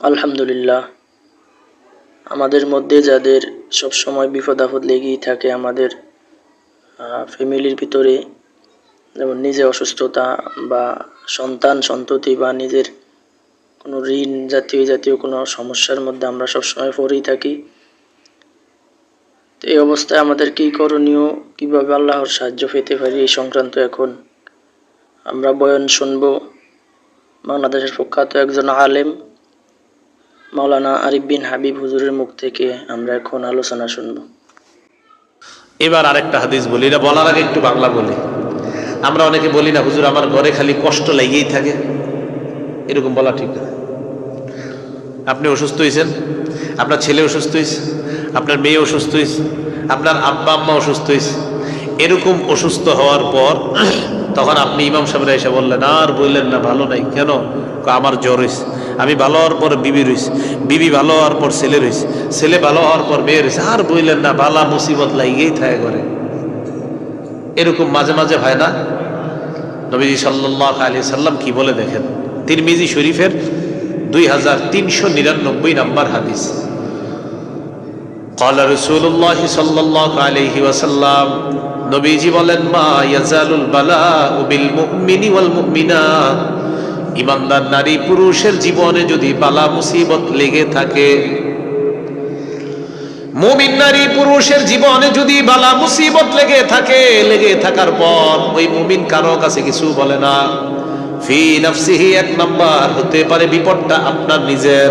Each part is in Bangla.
আলহামদুলিল্লাহ। আমাদের মধ্যে যাদের সব সময় বিপদ আপদ লেগেই থাকে আমাদের ফ্যামিলির ভিতরে, যেমন নিজে অসুস্থতা বা সন্তান, সন্ততি বা নিজের কোনো ঋণ জাতীয় জাতীয় কোনো সমস্যার মধ্যে আমরা সবসময় পড়েই থাকি। তো এই অবস্থায় আমাদের কী করণীয়, কীভাবে আল্লাহর সাহায্য পেতে পারি এই সংক্রান্ত এখন আমরা বয়ন শুনব। বাংলাদেশের প্রখ্যাত একজন আলেম মাওলানা আরিফ বিন হাবিব হুজুরের মুখ থেকে আমরা এখন আলোচনা শুনব। এবার আরেকটা হাদিস বলি, এটা বলার আগে একটু বাংলা বলি। আমরা অনেকে বলি না, হুজুর, আমার ঘরে খালি কষ্ট লেগেই থাকে। এরকম বলা ঠিক না। আপনি অসুস্থ হয়েছেন, আপনার ছেলে অসুস্থ হয়েছে, আপনার মেয়ে অসুস্থ হয়েছে, আপনার আব্বা আম্মা অসুস্থ হয়েছে। এরকম অসুস্থ হওয়ার পর তখন আপনি ইমাম সাহেবরা এসে বললেন, আর বললেন না, ভালো নাই। কেন? আমার জ্বর হয়েছে। আমি ভালো হওয়ার পর বিবি রয়েছে বিবি ভালো হওয়ার পর ছেলে রয়েছে ছেলে ভালো হওয়ার পর মেয়ে রয়েছে আর বললেন না বালা মুসিবত লাগিয়েই থাকে করে এরকম মাঝে মাঝে হয় না নবীজি সাল্লাহ আলী সাল্লাম কি বলে দেখেন তিরমিজি শরীফের দুই হাজার তিনশো নিরানব্বই নম্বর হাদিস قال رسول الله صلى الله عليه وسلم নবীজি বলেন মা ইয়াজালুল বালাউ বিল মুমিনি ওয়াল মুমিনাত ইমানদার নারী পুরুষের জীবনে যদি বালা মুসিবত লেগে থাকে, মুমিন নারী পুরুষের জীবনে যদি বালা মুসিবত লেগে থাকে, লেগে থাকার পর ওই মুমিন কারও কাছে কিছু বলে না। ফি নাফসিহি এক নাম্বার, হতে পারে বিপদটা আপনার নিজের।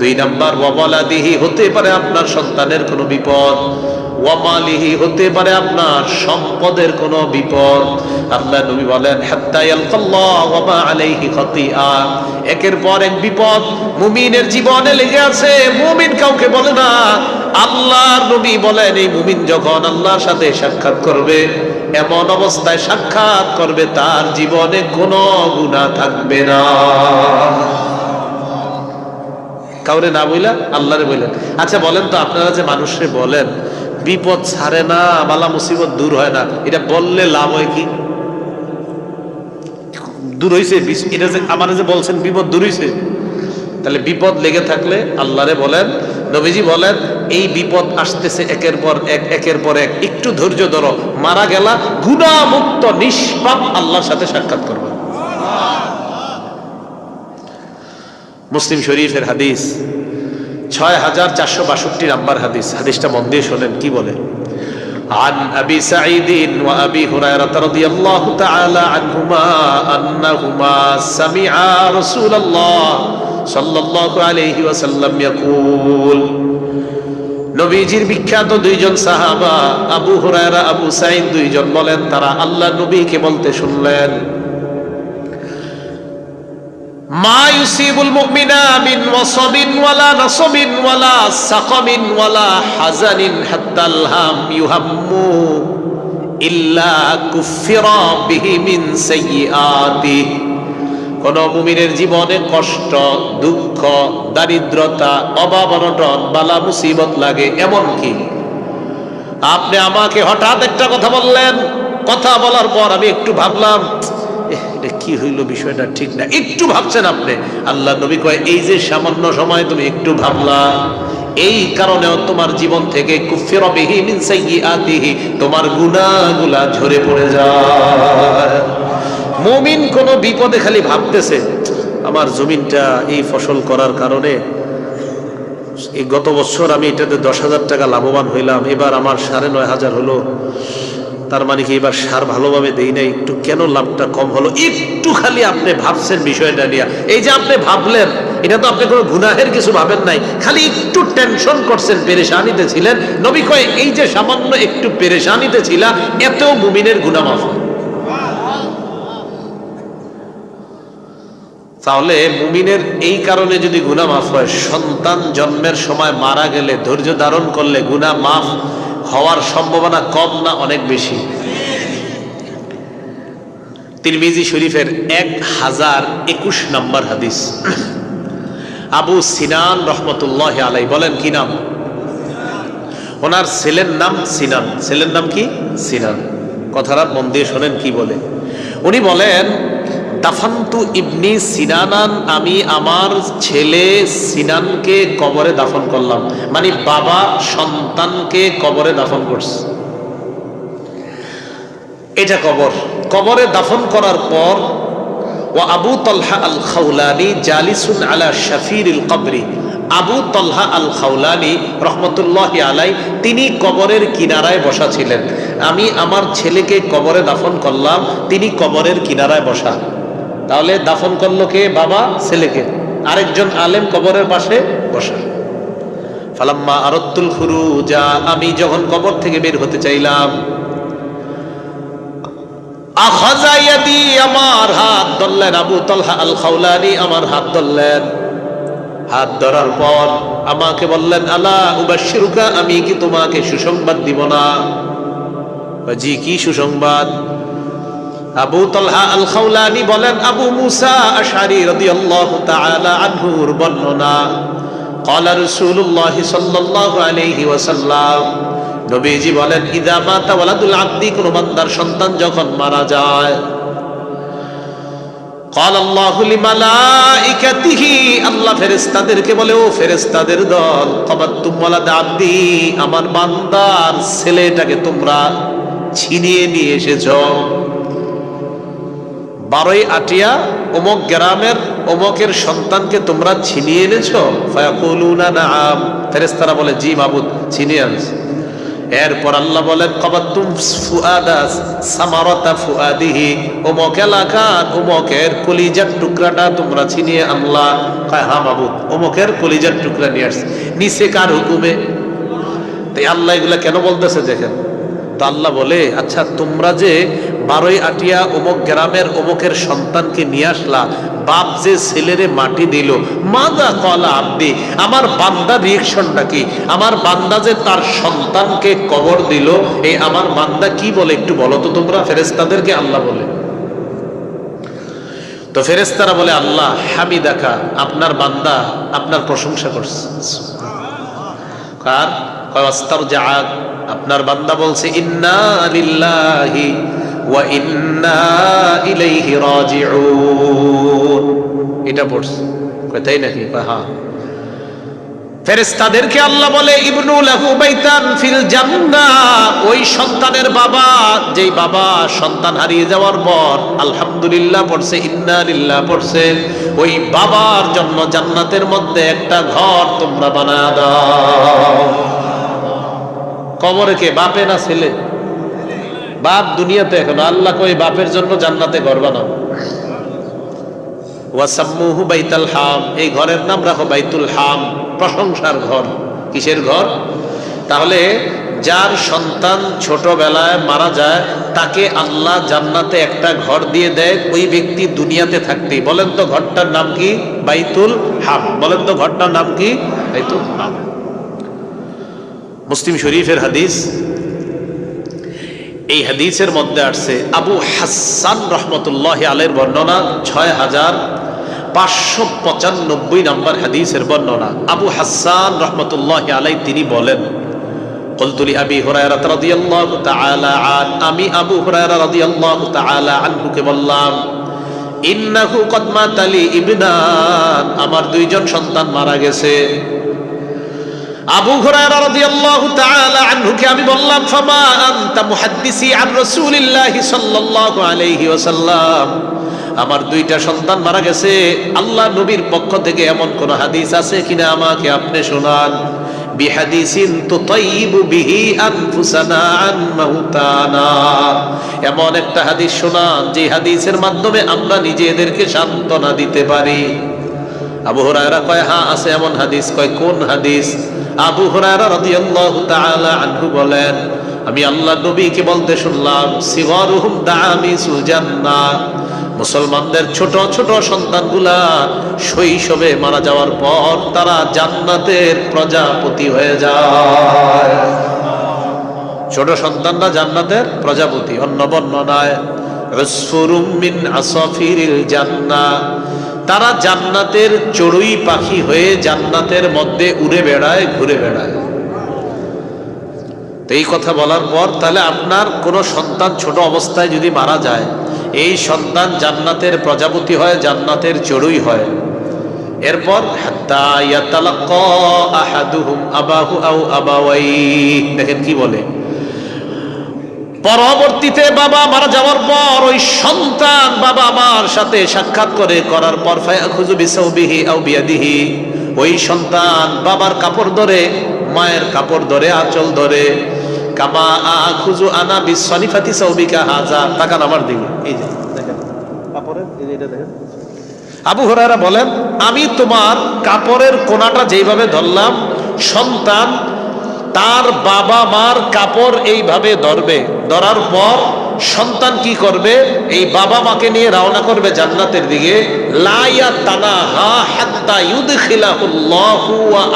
দুই নাম্বার ওয়াবালাদিহি হতে পারে আপনার সন্তানের কোনো বিপদ। ওয়ামালিহি হতে পারে আপনার সম্পদের কোনো বিপদ। আল্লাহ নবী বলেন আলাইহি একের পর এক বিপদ মুমিনের জীবনে লেগে আছে। মুমিন কাউকে বলে না, আল্লাহর নবী বলেন, এই মুমিন যখন আল্লাহর সাথে সাক্ষাৎ করবে, এমন অবস্থায় সাক্ষাৎ করবে, তার জীবনে কোনো গুনাহ থাকবে না। কাউরে না বইলা? আল্লাহরে বললেন আচ্ছা বলেন তো, আপনারা যে মানুষে বলেন বিপদ ছাড়ে না, বালা মুসিবত দূর হয় না। এটা বললে লাভ হয় কি? দূর হয়েছে এটা যে আমার যে বলছেন, বিপদ দূর হয়েছে তাহলে বিপদ লেগে থাকলে আল্লাহরে বলেন, নবীজি বলেন, এই বিপদ আসতেছে একের পর এক, একের পর এক। একটু ধৈর্য ধরো। মারা গেলা, গুণামুক্ত, নিষ্পাপ আল্লাহর সাথে সাক্ষাৎ করবে। মুসলিম শরীফের হাদিস ছয় হাজার চারশো বাষট্টি নাম্বার হাদিস হাদিসটা মন দিয়ে শোনেন কি বলে عن أبي سعيد وأبي هريرة رضي الله تعالى عنهما أنهما سمعا رسول الله صلى الله عليه وسلم يقول নবীজির বিখ্যাত দুইজন সাহাবা আবু হুরায়রা আবু সাইদ দুইজন বলেন তারা আল্লাহ নবীকে বলতে শুনলেন মা ইউসিবুল মুমিনা মিন ওয়াসাবিন ওয়ালা নাসাবিন ওয়ালা সাকামিন ওয়ালা হাজানিন হাত্তাল হাম ইউহাম্মু ইল্লা কুফিরা বিহি মিন সাইয়্যাতিহি কোন মুমিনের জীবনে কষ্ট দুঃখ দারিদ্রতা অভাব অনটন বালা মুসিবত লাগে এমন কি? আপনি আমাকে হঠাৎ একটা কথা বললেন কথা বলার পর আমি একটু ভাবলাম "এহ, এটা কি হইল বিষয়টা ঠিক না? একটু ভাবছেন আপনি? আল্লাহ নবী কয়, এই যে সামান্য সময় তুমি একটু ভাবলা, এই কারণেও তোমার জীবন থেকে তোমার গুনাহগুলা ঝরে পড়ে যায়। মুমিন কোন বিপদে খালি ভাবতেছে, আমার জমিনটা এই ফসল করার কারণে এই গত বছর আমি এটাতে দশ হাজার টাকা লাভবান হইলাম, এবার আমার সাড়ে নয় হাজার হলো তার মানে কি এবার সার ভালোভাবে দেই নাই? একটু কেন লাভটা কম হলো? একটু খালি আপনি ভাবছেন বিষয়টা নিয়ে। এই যে আপনি ভাবলেন, এটা তো আপনি কোনো গুনাহের কিছু ভাবেন নাই। খালি একটু টেনশন করছেন, পেরেশানিতে ছিলেন। নবী কয়, এই যে সামান্য একটু পেরেশানিতে ছিলা, এতেও মুমিনের গুণা মাফ। তাহলে মুমিনের এই কারণে যদি গুনাহ মাফ হয়, সন্তান জন্মের সময় মারা গেলে ধৈর্য ধারণ করলে গুনাহ মাফ হওয়ার সম্ভাবনা কম না অনেক বেশি। তিরমিজি শরীফের এক হাজার একুশ নম্বর হাদিস। আবু সিনান রহমতুল্লাহ আলাই বলেন, কি নাম? ওনার ছেলের নাম সিনান। ছেলের নাম কি? সিনান। কথাটা মন দিয়ে শোনেন কি বলে। উনি বলেন দাফান্তু ইবনি সিনানান, আমি আমার ছেলে সিনানকে কবরে দাফন করলাম। মানে বাবা সন্তানকে কবরে দাফন করছে। এটা কবর। কবরে দাফন করার পর ও আবু তলহা আল খাউলানি জালিসুন আলা শাফির কবরি। আবু তলহা আল খাউলানি রহমতুল্লাহ আলাই, তিনি কবরের কিনারায় বসা ছিলেন। আমি আমার ছেলেকে কবরে দাফন করলাম, তিনি কবরের কিনারায় বসা। তাহলে দাফন করল কে? বাবা, ছেলেকে। আরেকজন আলেম কবরের পাশে বসা। ফালাম্মা আরত্তুল খুরু যা আমি যখন কবর থেকে বের হতে চাইলাম আখাজাইয়াদি আমার হাত ধরলেন আবু তলহা আল খাউলানি আমার হাত ধরলেন। হাত ধরার পর আমাকে বললেন, আলা উবাশিরুকা আমি কি তোমাকে সুসংবাদ দিব না? জি কি সুসংবাদ? আবু তলহা আল খাউলানি বলেন আবু মুসা আশারি রাদিয়াল্লাহু তাআলা আনহুর বর্ণনা قال رسول الله صلى الله عليه وسلم নবীজি বলেন ইদা মাতা ওয়ালাদুল আব্দি কোন বান্দার সন্তান যখন মারা যায় قال الله لملائكته আল্লাহ ফেরেশতাদেরকে বলে ও ফেরেশতাদের দল কবাতুম ওয়ালাদ আব্দি আমার বান্দার ছেলেটাকে তোমরা ছিনিয়ে নিয়ে এসেছো বারোই আটিয়া অমুক গ্রামের অমুকের সন্তানকে তোমরা ছিনিয়ে এনেছো? ফায়াকুলুনা নাআম। ফেরেশতারা বলে, জি মাবুদ, ছিনিয়ে আনছি। এরপর আল্লাহ বলেন, কবাতুম ফুআদাস সামারতা ফুআদিহি। অমুক এলাকার অমুকের কলিজার টুকরাটা তোমরা ছিনিয়ে আনলা। কয় হা মাবুদ অমুকের কলিজার টুকরা নিয়ে আসছে। নিচে কার হুকুমে? তাই আল্লাহ এগুলা কেন বলতেছে দেখেন? তো আল্লাহ বলে আচ্ছা তোমরা যে বারোই আটিয়া অমুক গ্রামের অমুকের সন্তানকে নিয়ে আসলা। বাপ যে ছেলেরে মাটি দিল, মাদা কলা আব্দি, আমার বান্দা রিয়েকশনটা কি? আমার বান্দা যে তার সন্তানকে কবর দিল এই আমার বান্দা কি বলে একটু বলো তো তোমরা? ফেরেস্তাদেরকে আল্লাহ বলে। তো ফেরেস্তারা বলে, আল্লাহ, হামিদাকা, আপনার বান্দা আপনার প্রশংসা করছে। কার? কয়াস্তার জাগ আপনার বান্দা বলছে, ইন্না লিল্লাহি এটা পড়ছে। তাই নাকি? হ্যাঁ। ফেরেশতাদেরকে আল্লাহ বলে, ইবনু লাহু বাইতান ফিল ওই সন্তানের বাবা, যেই বাবা সন্তান হারিয়ে যাওয়ার পর, আলহামদুলিল্লাহ পড়ছে, ইন্না লিল্লাহ পড়ছে, ওই বাবার জন্য জান্নাতের মধ্যে একটা ঘর তোমরা বানা দাও। কবরে কে? বাপে না ছেলে? বাপ দুনিয়াতে এখন, আল্লাহ কই বাপের জন্য জান্নাতে ঘর বানাও। ওয়াসাম্মুহু বাইতাল হাম, এই ঘরের নাম রাখো বাইতুল হাম, প্রশংসার ঘর। কিসের ঘর? তাহলে যার সন্তান ছোটবেলায় মারা যায়, তাকে আল্লাহ জান্নাতে একটা ঘর দিয়ে দেয়, ওই ব্যক্তি দুনিয়াতে থাকতেই। বলেন তো ঘরটার নাম কি? বাইতুল হাম। বলেন তো ঘরটার নাম কি? বাইতুল হাম। মুসলিম শরীফের হাদিস এই হাদিসের মধ্যে আসছে আবু হাসান রহমতুল্লাহ আলের বর্ণনা ছয় হাজার পাঁচশো পঁচানব্বই নম্বর হাদিসের বর্ণনা। আবু হাসান রহমতুল্লাহ আলাই তিনি বলেন আমি বললাম আমার দুইজন সন্তান মারা গেছে। আবু হুরায়রা রাদিয়াল্লাহু তাআলা আনহুকে আমি বললাম, ফামা আনতা মুহাদ্দিসি আন রাসূলিল্লাহি সাল্লাল্লাহু আলাইহি ওয়াসাল্লাম? আমার দুইটা সন্তান মারা গেছে। আল্লাহ নবীর পক্ষ থেকে এমন কোন হাদিস আছে কিনা আমাকে আপনি শোনান। বিহাদিসিন তুতাইবু বিহি আনফুসানা আন মাউতানা। এমন একটা হাদিস শোনান, যে হাদিসের মাধ্যমে আমরা নিজেদেরকে সান্ত্বনা দিতে পারি। আবু হুরায়রা কয় হ্যাঁ আছে এমন হাদিস। কয়, কোন হাদিস? আবু হুরায়রা রাদিয়াল্লাহু তাআলা আনহু বলেন, আমি আল্লাহ নবীকে বলতে শুনলাম সিগরুহুম দামিসুল জান্নাহ। মুসলমানদের ছোট ছোট সন্তানগুলা শৈশবে মারা যাওয়ার পর তারা জান্নাতের প্রজাপতি হয়ে যায়। ছোট সন্তানরা জান্নাতের প্রজাপতি অন্য বর্ণনায় উসফুরুম মিন আসাফিরিল জান্নাহ। তারা জান্নাতের চড়ুই পাখি হয়ে জান্নাতের মধ্যে উড়ে বেড়ায়, ঘুরে বেড়ায়। তো এই কথা বলার পর তাহলে আপনার কোনো সন্তান ছোট অবস্থায় যদি মারা যায়, এই সন্তান জান্নাতের প্রজাপতি হয়, জান্নাতের চড়ুই হয়। এরপর দেখেন কি বলে। পরবর্তীতে বাবা মারা যাওয়ার পর ওই সন্তান বাবা মার সাথে সাক্ষাৎ করে, করার পর ফায়াখুযু বিসাউবিহি আও বিয়াদিহি। ওই সন্তান বাবার কাপড় ধরে, মায়ের কাপড় ধরে, আঁচল ধরে, কামা আখুজু আনা বিসনিফাতি সাউবিকা হাজা তাকান আমার দিকে, এই যে, দেখেন, কাপড়ের আবু হরারা বলেন, আমি তোমার কাপড়ের কোনাটা যেইভাবে ধরলাম, সন্তান তার বাবা মার কাপড় এইভাবে ধরবে। ধরার পর সন্তান কি করবে? এই বাবা মাকে নিয়ে রওনা করবে জান্নাতের দিকে।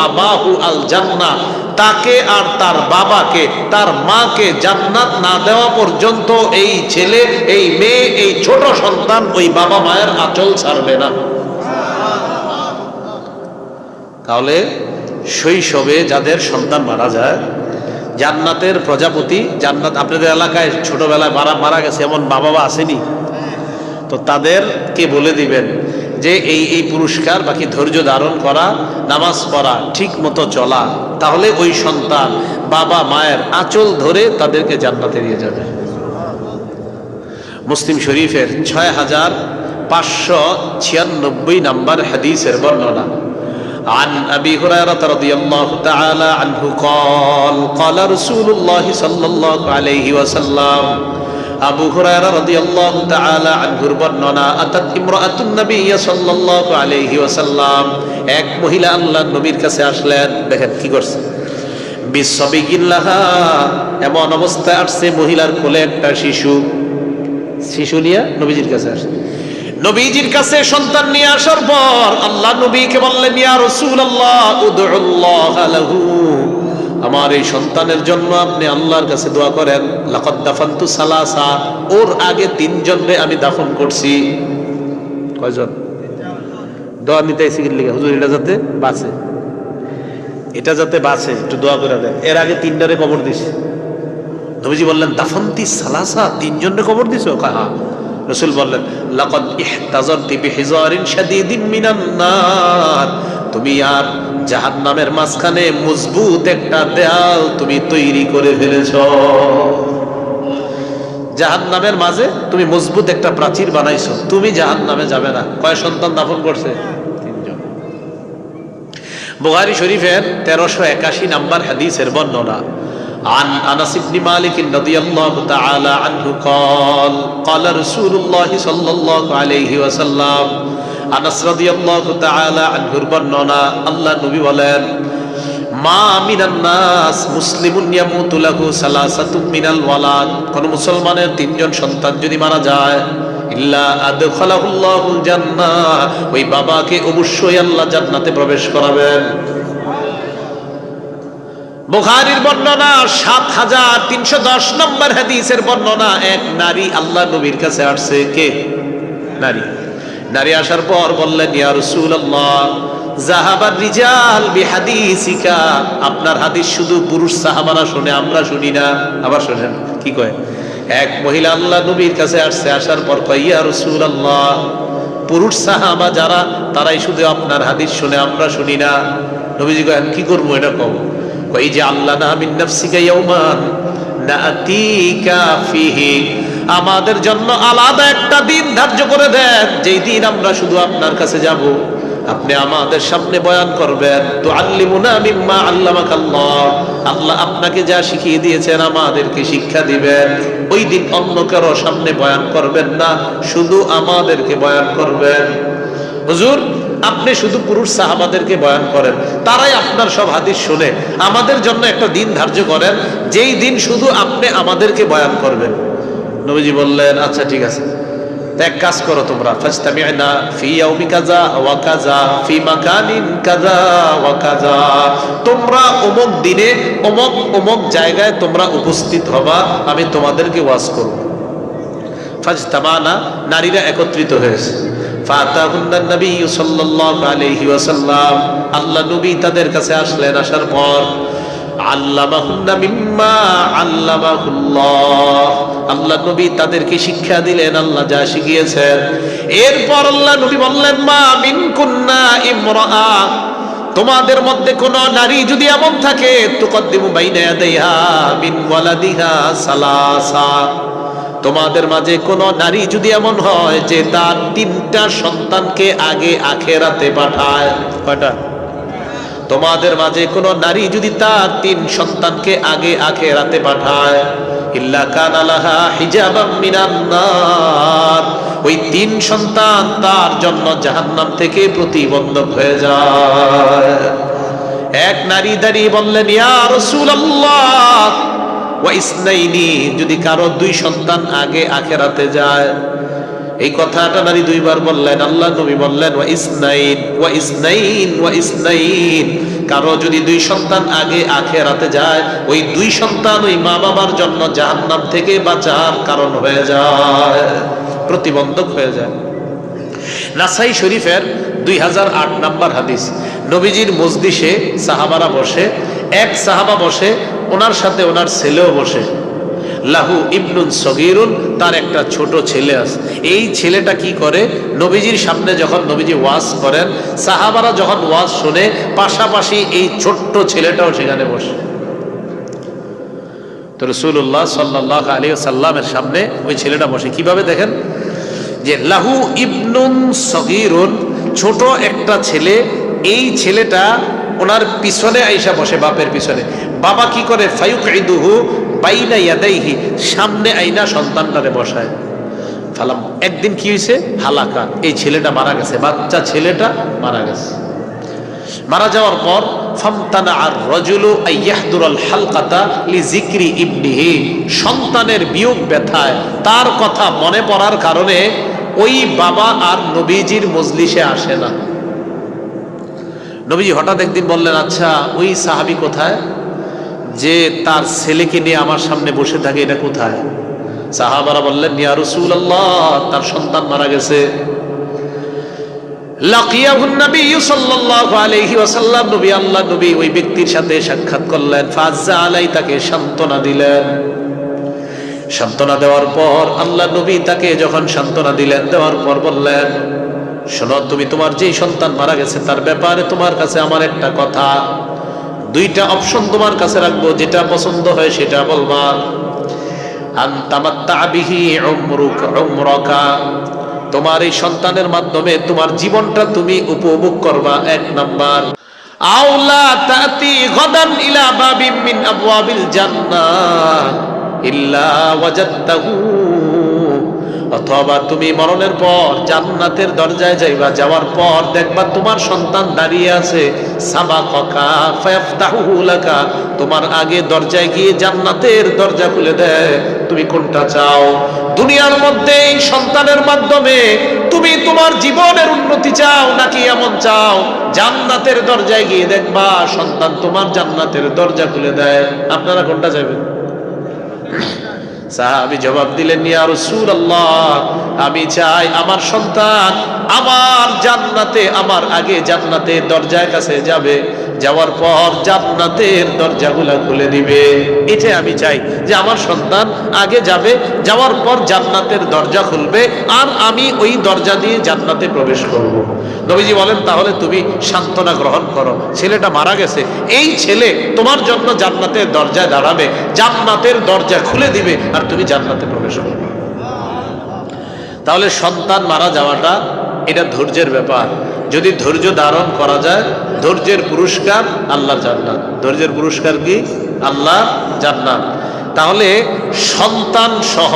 আবাহু আল তাকে আর তার বাবাকে, তার মাকে জান্নাত না দেওয়া পর্যন্ত এই ছেলে, এই মেয়ে, এই ছোট সন্তান ওই বাবা মায়ের আঁচল ছাড়বে না। তাহলে শৈশবে যাদের সন্তান মারা যায়, জান্নাতের প্রজাপতি, জান্নাত আপনাদের এলাকায় ছোটবেলায় মারা মারা গেছে, এমন মা বাবা আসেনি। তো তাদেরকে বলে দিবেন যে এই এই পুরস্কার বাকি ধৈর্য ধারণ করা, নামাজ পড়া ঠিক মতো চলা, তাহলে ওই সন্তান বাবা, মায়ের আঁচল ধরে তাদেরকে জান্নাতে নিয়ে যাবে। মুসলিম শরীফের ছয় হাজার পাঁচশো ছিয়ানব্বই নাম্বার হাদিসের বর্ণনা। عن أبي هريرة رضي الله تعالى عنه قال قال رسول الله صلى الله عليه وسلم আবু হুরায়রা রাদিয়াল্লাহু তাআলা আনহুর বর্ণনা আতাত ইমরাআতুন নবী সাল্লাল্লাহু আলাইহি ওয়াসাল্লাম এক মহিলা আল্লাহর নবীর কাছে আসলেন দেখেন কি করছে বিশ্ববিগিল্লাহা এমন অবস্থায় আসছে মহিলার কোলে একটা শিশু শিশু নিয়ে নবীজির কাছে আসছে নবীজির কাছে সন্তান নিয়ে আসার পর আল্লাহ নবীকে বললেন, ইয়া রাসূলুল্লাহ, উদউল্লাহ লাহু। আমার এই সন্তানের জন্য আপনি আল্লাহর কাছে দোয়া করেন, লাকাদ দাফানতু সালাসা। ওর আগে তিনজনরে আমি দাফন করছি। কয়জন? দোয়া নিতে এসে গেলে হুজুর, এটা যাতে বাঁচে। এটা যাতে বাঁচে, একটু দোয়া করে দেন। এর আগে তিনটারে কবর দিছি। নবীজি বললেন, দাফন্তি সালাসা তিনজনের কবর দিছো? হ্যাঁ। রসুল বললেন, লাকাদ ইহতাজারতি বিহিজারিন শাদীদিন মিনান নার। তুমি আর জাহান্নামের মাঝখানে মজবুত একটা দেয়াল তুমি তৈরি করে ফেলেছ। জাহান্নামের মাঝে তুমি মজবুত একটা প্রাচীর বানাইছো, তুমি জাহান্নামে যাবে না। কয় সন্তান দাফন করছে? তিনজন। বুখারী শরীফের তেরোশো একাশি নাম্বার হাদিসের বর্ণনা عن انس بن مالك رضي الله تعالى عنه قال قال رسول الله صلى الله عليه وسلم আনাস রাদিয়াল্লাহু তাআলা আনহুর বর্ণনা আল্লাহ নবী বলেন মা মিনান নাস মুসলিমুন ইয়ামুতু লাহু সালাসাতুম মিনাল ওয়ালাদ কোন মুসলমানের তিনজন সন্তান যদি মারা যায় ইল্লা আদখালাহুল্লাহুল জান্নাহ ওই বাবাকে অবশ্যই আল্লাহ জান্নাতে প্রবেশ করাবেন বুখারীর বর্ণনা সাত হাজার তিনশো দশ নম্বর হাদিসের বর্ণনা, এক নারী আল্লাহ নবীর কাছে আসছে, কে? নারী। নারী আসার পর বললেন, ইয়া রাসূলুল্লাহ জাহাবার রিজাল বিহাদিসিকা? আপনার হাদিস শুধু পুরুষ সাহাবারা শুনে, আমরা শুনি না। আবার শুনেন, কি কয়? এক মহিলা আল্লাহ নবীর কাছে আসছে, আসার পর কয়, ইয়া রাসূলুল্লাহ, পুরুষ সাহাবা যারা, তারাই শুধু আপনার হাদিস শুনে, আমরা শুনি না। নবীজি কয়েন কি করব, এটা কম কই যে আল্লাহ না আমাদের জন্য আলাদা একটা দিন ধার্য করে দেন, যেই দিন আমরা শুধু আপনার কাছে যাব। আপনি আমাদের সামনে বয়ান করবেন তো আল্লাহ আল্লাহ আপনাকে যা শিখিয়ে দিয়েছেন আমাদেরকে শিক্ষা দিবেন। ওই দিন অন্য কারও সামনে বয়ান করবেন না, শুধু আমাদেরকে বয়ান করবেন। হুজুর আপনি শুধু পুরুষ সাহাবাদেরকে বয়ান করেন, তারাই আপনার সব হাদিস শুনে। আমাদের জন্য একটা দিন ধার্য করেন, যেই দিন শুধু আপনি আমাদেরকে বয়ান করবেন। নবীজি বললেন আচ্ছা ঠিক আছে। এক কাজ করো তোমরা। ফাস্তামি'না ফি ইয়াউমি কাযা ওয়া ফি মাকানিন ওয়া তোমরা অমুক দিনে, অমুক অমুক জায়গায় তোমরা উপস্থিত হবা, আমি তোমাদেরকে ওয়াজ করব। ফাজতামানা, নারীরা একত্রিত হয়েছে। ওয়াসাল্লাম। আল্লাহ নবী তাদের কাছে আসলেন আসার পর মিম্মা আল্লাহ নবী তাদেরকে শিক্ষা দিলেন, আল্লাহ যা শিখিয়েছেন। এরপর আল্লাহ নবী বললেন, মা মিন তোমাদের মধ্যে কোন নারী যদি এমন থাকে, তুকদ্দিমু বাইনা ইয়াদাইহা মিন ওয়ালাদিহা সালাসা। তোমাদের মাঝে কোন নারী যদি এমন হয় যে তার তিনটা সন্তানকে আগে আখেরাতে পাঠায়। কয়টা? তোমাদের মাঝে কোন নারী যদি তার তিন সন্তানকে আগে আখেরাতে পাঠায়। ইল্লা কান আলাহা হিজাবাম ওই তিন সন্তান তার জন্য জাহান্নাম থেকে প্রতিবন্ধক হয়ে যায়। এক নারী দাঁড়িয়ে বললেন ইয়া রাসূলুল্লাহ! ওয়া ইসনাইনি, যদি কারও দুই সন্তান আগে আখেরাতে যায়। এই কথাটা নারী দুইবার বললেন, আল্লাহ নবী বললেন, ওয়া ইসনাইন ওয়া ইসনাইন ওয়া ইসনাইন। কারও যদি দুই সন্তান আগে আখেরাতে যায়, ওই দুই সন্তান ওই মা বাবার জন্য জাহান্নাম থেকে বাঁচার কারণ হয়ে যায়, প্রতিবন্ধক হয়ে যায়। নাসাই শরীফের দুই হাজার আট নাম্বার হাদিস, নবীজির মজদিসে সাহাবারা বসে এক সাহাবা বসে, ওনার সাথে ওনার ছেলেও বসে। লাহু ইবনুন সগিরুন, তার একটা ছোট ছেলে আছে। এই ছেলেটা কি করে? নবীজির সামনে যখন নবীজি ওয়াজ করেন, সাহাবারা যখন ওয়াজ শোনে, পাশাপাশি এই ছোট্ট ছেলেটাও সেখানে বসে। তো রসুল্লাহ সাল্লাহ আলী সাল্লামের সামনে ওই ছেলেটা বসে। কীভাবে দেখেন? যে লাহু ইবনুন সগিরুন, ছোট একটা ছেলে, এই ছেলেটা ওনার পিছনে আইসা বসে, বাপের পিছনে। বাবা কি করে? ফায়ুক ইদুহু বাইনা ইয়াদাইহি, সামনে আইনা সন্তানটারে বসায়। ফালাম, একদিন কি হয়েছে হালাকা এই ছেলেটা মারা গেছে, বাচ্চা ছেলেটা মারা গেছে। মারা যাওয়ার পর, ফামতানা আর রজুলু আইয়াহদুরাল হালকাতা লি জিক্রি ইবনিহি। সন্তানের বিয়োগ ব্যথায়। তার কথা মনে পড়ার কারণে ওই বাবা আর নবীজির মজলিসে আসে না। নবীজি হঠাৎ একদিন বললেন আচ্ছা ওই সাহাবি কোথায়? যে তার ছেলেকে নিয়ে আমার সামনে বসে থাকে, এটা কোথায়? সাহাবারা বললেন, ইয়া রাসূলুল্লাহ, তার সন্তান মারা গেছে। নবী আল্লাহ, নবী ওই ব্যক্তির সাথে সাক্ষাৎ করলেন। ফাজ্জা আলাই, তাকে সান্ত্বনা দিলেন। সান্ত্বনা দেওয়ার পর আল্লাহ নবী তাকে যখন সান্ত্বনা দিলেন, দেওয়ার পর বললেন শোনো, তুমি তোমার যেই সন্তান মারা গেছে, তার ব্যাপারে তোমার কাছে আমার একটা কথা। দুইটা অপশন তোমার কাছে রাখব, যেটা পছন্দ হয় সেটা বলবা। তোমার এই সন্তানের মাধ্যমে তোমার জীবনটা তুমি উপভোগ করবা, এক নাম্বার। আওলা তাতি গদান ইলা বাবিম মিন আবওয়াবিল ইল্লা ওয়াজাদতাহু অথবা তুমি মরণের পর জান্নাতের দরজায় যাইবা, যাওয়ার পর দেখবা তোমার সন্তান দাঁড়িয়ে আছে। ফায়াফতাহু লাকা, তোমার আগে দরজায় গিয়ে জান্নাতের দরজা খুলে দেয়। তুমি কোনটা চাও? দুনিয়ার মধ্যে এই সন্তানের মাধ্যমে তুমি তোমার জীবনের উন্নতি চাও নাকি এমন চাও? জান্নাতের দরজায় গিয়ে দেখবা সন্তান তোমার জান্নাতের দরজা খুলে দেয়। আপনারা কোনটা যাবেন সাহাবি জবাব দিলেন, ইয়া রাসূলুল্লাহ, আমি চাই আমার সন্তান আমার জান্নাতে, আমার আগে জান্নাতে দরজায় কাছে যাবে। যাওয়ার পর জান্নাতের দরজাগুলা খুলে দিবে। এটাই আমি চাই যে আমার সন্তান আগে যাবে, যাওয়ার পর জান্নাতের দরজা খুলবে, আর আমি ওই দরজা দিয়ে জান্নাতে প্রবেশ করব। নবীজি বলেন, তাহলে তুমি সান্ত্বনা গ্রহণ করো। ছেলেটা মারা গেছে। এই ছেলে তোমার জন্য জান্নাতের দরজায় দাঁড়াবে। জান্নাতের দরজা খুলে দিবে আর তুমি জান্নাতে প্রবেশ করবে। তাহলে সন্তান মারা যাওয়াটা এটা ধৈর্যের ব্যাপার। যদি ধৈর্য ধারণ করা যায় ধৈর্যের পুরস্কার আল্লাহর জান্নাত ধৈর্যের পুরস্কার কি আল্লাহ জান্নাত তাহলে সন্তান সহ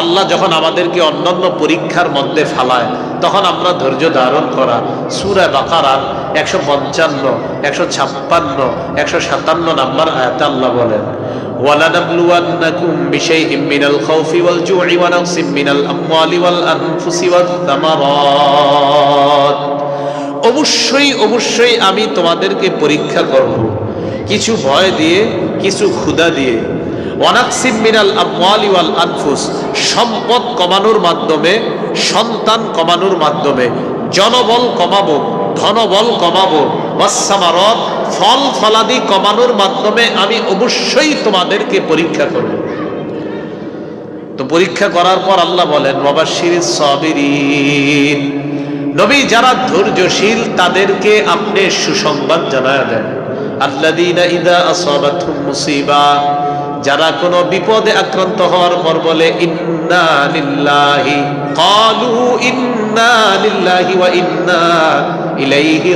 আল্লাহ যখন আমাদেরকে অন্যান্য পরীক্ষার মধ্যে ফালায় তখন আমরা ধৈর্য ধারণ করা সুরা বাকারার একশো পঞ্চান্ন একশো ছাপ্পান্ন একশো সাতান্ন নাম্বার আয়াতে আল্লাহ বলেন ولنبلونكم بشيء من الخوف والجوع ونقص من الأموال والأنفس والثمرات অবশ্যই অবশ্যই আমি তোমাদেরকে পরীক্ষা করব। কিছু ভয় দিয়ে, কিছু ক্ষুধা দিয়ে। ওয়ানাকসিম মিনাল ওয়াল আনফুস, সম্পদ কমানোর মাধ্যমে, সন্তান কমানোর মাধ্যমে, জনবল কমাবো, ধনবল কমাবো ওয়াসামারত ফল ফলাদি কমানোর মাধ্যমে আমি অবশ্যই তোমাদেরকে পরীক্ষা করব। তো পরীক্ষা করার পর আল্লাহ বলেন বাবা বাবাশির সাবিরিন। নবী যারা ধৈর্যশীল, তাদেরকে আপনি সুসংবাদ জানায় দেন। যারা কোনো বিপদে আক্রান্ত হওয়ার পর বলে, ইন্না ইন্না ইন্না ইলাইহি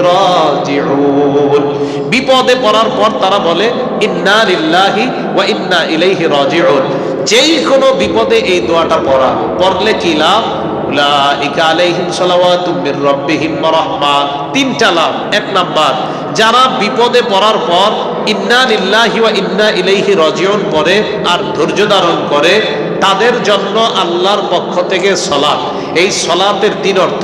বিপদে পড়ার পর তারা বলে, ইন্না লিল্লাহি ওয়া ইন্না ইলাইহি রাজিউন যেই কোনো বিপদে এই দোয়াটা পড়া। পড়লে কি লাভ? তিনটা লাভ। এক যারা বিপদে পড়ার পর ইন্না লিল্লাহি ইন্না আর ধৈর্য ধারণ করে, তাদের জন্য আল্লাহর পক্ষ থেকে সলাৎ এই সলাতের তিন অর্থ।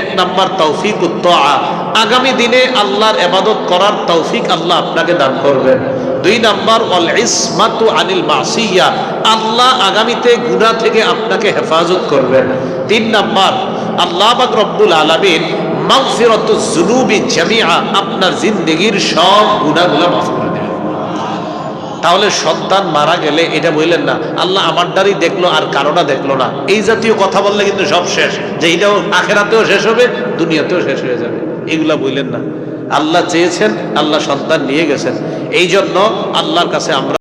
এক নাম্বার তৌফিক উত্তআ আগামী দিনে আল্লাহর ইবাদত করার তৌফিক আল্লাহ আপনাকে দান করবেন। দুই নাম্বার অল ইসমাতু আনিল মাসিয়া আল্লাহ আগামীতে গুনাহ থেকে আপনাকে হেফাজত করবেন। তিন নাম্বার, আল্লাহ পাক রব্বুল আলামিন মাগফিরাতু যুনুবি জামিআ আপনার জিন্দেগীর সব গুনাহগুলো মাফ করে দেবেন তাহলে সন্তান মারা গেলে এটা বললেন না, আল্লাহ আমার দ্বারই দেখল আর কারোটা দেখল না। এই জাতীয় কথা বললে কিন্তু সব শেষ, যে এইটাও আখেরাতেও শেষ হবে, দুনিয়াতেও শেষ হয়ে যাবে। এগুলা বললেন না। আল্লাহ চেয়েছেন আল্লাহ সন্তান নিয়ে গেছেন। এই জন্য আল্লাহর কাছে আমরা